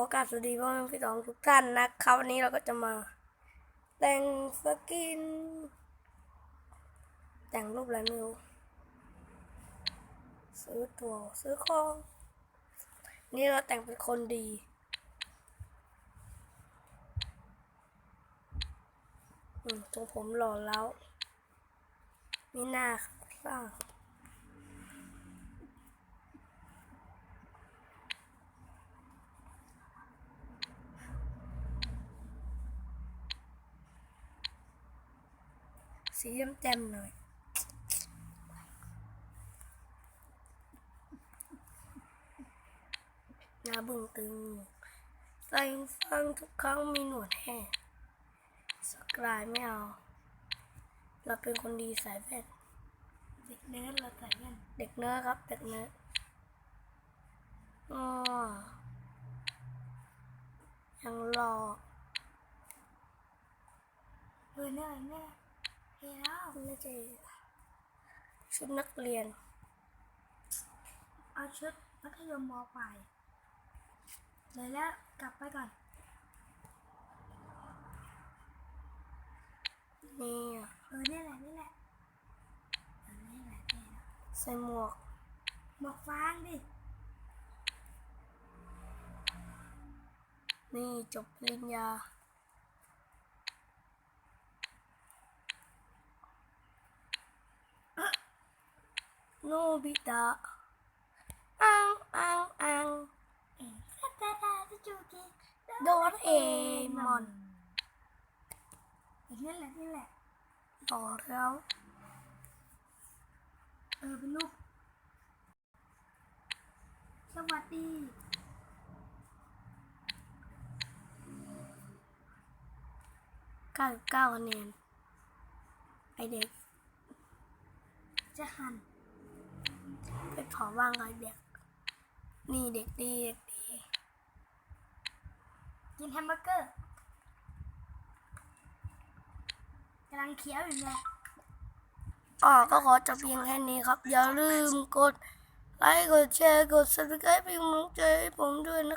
อกราบสวัสดีพ่อแม่พี่น้องทุกท่านนะครับวันนี้เราก็จะมา แต่งสกิน แต่งรูปอะไรไม่รู้ซื้อตัวซื้อของ นี่เราแต่งเป็นคนดี อืมตรงผมหล่อแล้ว มีหน้าข้าง สีแจ่มๆหน่อย หน้าบึ้งตึง ใส่ฟังทุกครั้งมีหนวดแห้งสกายไม่เอา เราเป็นคนดีสายแว่นเด็กเนิร์ดเราใส่แว่นเด็กเนื้อครับ เด็กเนื้ออ๋อยังรอเออเนี่ยเนี่ยเฮ้ย แล้วไม่ใช่ชุดนักเรียน เอาชุดมัธยมมปลายเลยแล้วกลับไปก่อนนี่อะเออนี่แหละนี่แหละเออนี่แหละนี่แหละใส่หมวกหมวกฟางดินี่จบปริญญา โนบิตะอังอังอังเอ็งซาตาตาตาจูกิโดนเอมอนอีกนี่แหละนี่แหละต่อแล้วเออเป็นลูกสวัสดีเก้าเก้าคะแนนไอเด็กจะหัน ไปขอว่างไอเด็ก นี่เด็กดีเด็กดี กินแฮมเบอร์เกอร์กำลังเคี้ยวอยู่เลยอ๋อก็ขอจบเพียงแค่นี้ครับ อย่าลืมกด ไลค์ กดแชร์ กด subscribe เป็นกำลังใจให้ผมด้วยนะครับ